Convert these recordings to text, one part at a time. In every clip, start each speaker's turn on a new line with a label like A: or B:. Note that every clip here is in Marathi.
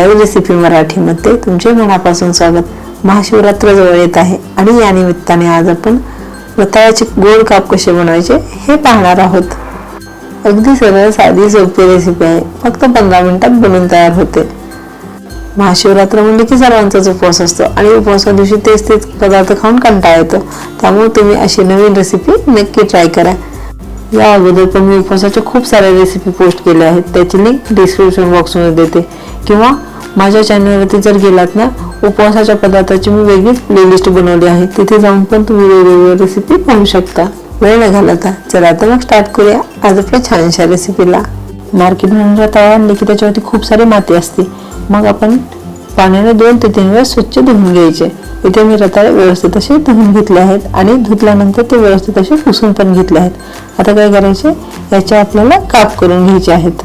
A: रेसिपी मराठीमध्ये तुमचे मनापासून स्वागत. महाशिवरात्र जवळ येत आहे आणि या निमित्ताने आज आपण रताळ्याचे गोड काप कसे बनवायचे हे पाहणार आहोत. अगदी सरळ साधी सोपी रेसिपी आहे. फक्त पंधरा मिनिटात बनून तयार होते. महाशिवरात्र म्हणजे की सर्वांचाच उपवास असतो आणि उपवासा दिवशी तेच तेच पदार्थ खाऊन कंटाळा येतो. त्यामुळे तुम्ही अशी नवीन रेसिपी नक्की ट्राय करा. या अगोदर पण मी उपवासाच्या खूप साऱ्या रेसिपी पोस्ट केल्या आहेत. त्याची लिंक डिस्क्रिप्शन बॉक्समध्ये देते. किंवा माझ्या चॅनलवरती जर गेलात ना उपवासाच्या पदार्थाची मी वेगळीच प्लेलिस्ट बनवली आहे. तिथे जाऊन पण तुम्ही वेगवेगळ्या रेसिपी पाहू शकता. वेळ न घालता चला आता मग स्टार्ट करूया. आज आपल्या छानशा रेसिपीला मार्केटमधून रताळा आणले की त्याच्यावरती खूप सारी माती असते. मग आपण पाण्याने दोन ते तीन वेळा स्वच्छ धुवून घ्यायचे. इथे मी रताळे व्यवस्थित असे धुवून घेतले आहेत आणि धुतल्यानंतर ते व्यवस्थित असे पुसून पण घेतले आहेत. आता काय करायचे? याचे आपल्याला काप करून घ्यायचे आहेत.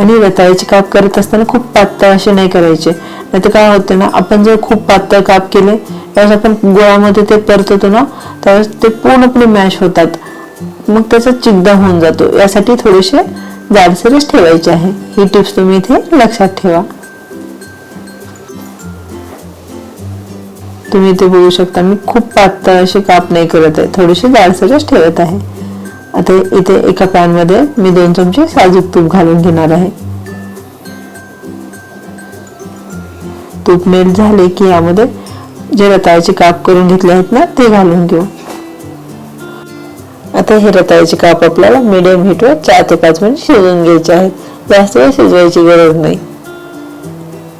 A: आणि रताळ्याचे काप करत असताना खूप पातळ असे नाही करायचे. नाही तर काय होते ना आपण जर खूप पातळ काप केले त्यावेळेस आपण गोळामध्ये ते परततो ना त्यावेळेस ते पूर्णपणे मॅश होतात. मग त्याचा चिकदा होऊन जातो. यासाठी थोडेसे जाडसरच ठेवायचे आहे. ही टिप्स तुम्ही इथे लक्षात ठेवा. तुम्ही इथे बघू शकता मी खूप पातळ असे काप नाही करत आहे. थोडेसे जाडसरच ठेवत आहे. आता इथे एका पॅनमध्ये मी दोन चमचे साजूक तूप घालून घेणार आहे. तूप मेल्ट झाले की यामध्ये जे रताळ्याचे काप करून घेतले आहेत ना ते घालून घेऊ. आता हे रताळ्याचे काप आपल्याला मिडियम हीटवर चार ते पाच मिनिट शिजवून घ्यायचे आहेत. जास्त वेळ शिजवायची गरज नाही.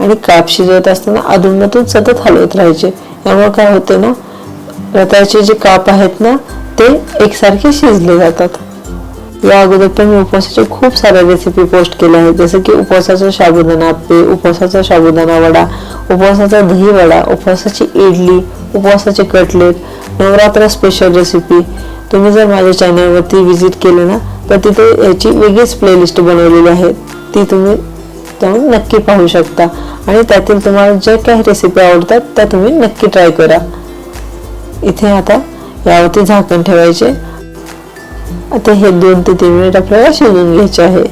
A: आणि काप शिजवत असताना अधूनमधून सतत हलवत राहायचे. यामुळे काय होते ना रताळ्याचे जे काप आहेत ना ते एकसारखे शिजले जातात. या अगोदर पण मी उपवासाचे खूप साऱ्या रेसिपी पोस्ट केल्या आहेत. जसं की उपवासाचा साबुदाणा आप्पे उपवासाचा साबुदाणा वडा उपवासाचा दही वडा उपवासाची इडली उपवासाचे कटलेट नवरात्र स्पेशल रेसिपी तुम्ही जर माझ्या चॅनलवरती व्हिजिट केलं ना तर तिथे याची वेगळीच प्लेलिस्ट बनवलेली आहे. ती तुम्ही जाऊन नक्की पाहू शकता. आणि त्यातील तुम्हाला ज्या काही रेसिपी आवडतात त्या तुम्ही नक्की ट्राय करा. इथे आता यावरती झाकण ठेवायचे. आता हे दोन ते तीन मिनिट आपल्याला शिजवून घ्यायचे आहे.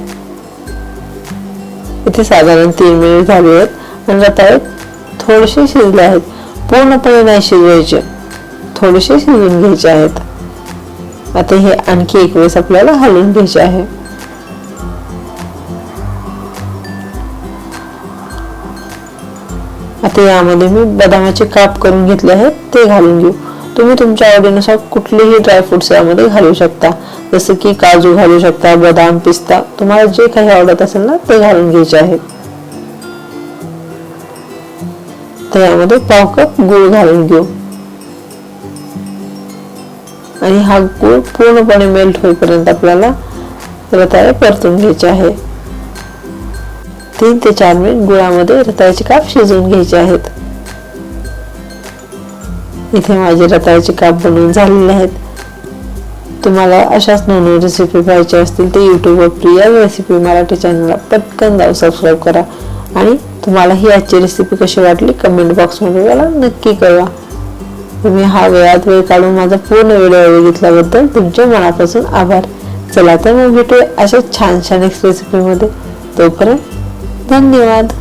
A: इथे साधारण तीन मिनिट झाले आहेत. आणि आता थोडेसे शिजले आहेत. पूर्णपणे नाही शिजवायचे. थोडेसे शिजून घ्यायचे आहेत. आता हे आणखी एक वेळेस आपल्याला हलवून घ्यायचे आहे. आता यामध्ये मी बदामाचे काप करून घेतले आहेत. ते घालून घेऊ. तुम्ही तुमच्या आवडीनुसार कुठलेही ड्रायफ्रुट्स यामध्ये घालू शकता. जसं की काजू घालू शकता बदाम पिस्ता. तुम्हाला जे काही आवडत असेल ना ते घालून घ्यायचे आहेत तर यामध्ये पाव कप गूळ घालून घेऊ. आणि हा गूळ पूर्णपणे मेल्ट होईपर्यंत आपल्याला रताळे परतून घ्यायचे आहे. तीन ते चार मिनिट गुळामध्ये रताळ्याचे काप शिजवून घ्यायचे आहेत. इथे माझे रताळ्याचे काप बनवून झालेले आहेत. तुम्हाला अशाच नवनवीन रेसिपी पाहिजे असतील तर यूट्यूबवर प्रिया रेसिपी मराठी चॅनलला पटकन जाऊन सबस्क्राईब करा. आणि तुम्हाला ही आजची रेसिपी कशी वाटली कमेंट बॉक्समध्ये मला नक्की कळवा. तुम्ही हा वेळात वेळ काढून माझा पूर्ण व्हिडिओ बघितल्याबद्दल तुमच्या मनापासून आभार. चला तर मग भेटूया अशा छान छान नेक्स्ट रेसिपीमध्ये तोपर्यंत धन्यवाद.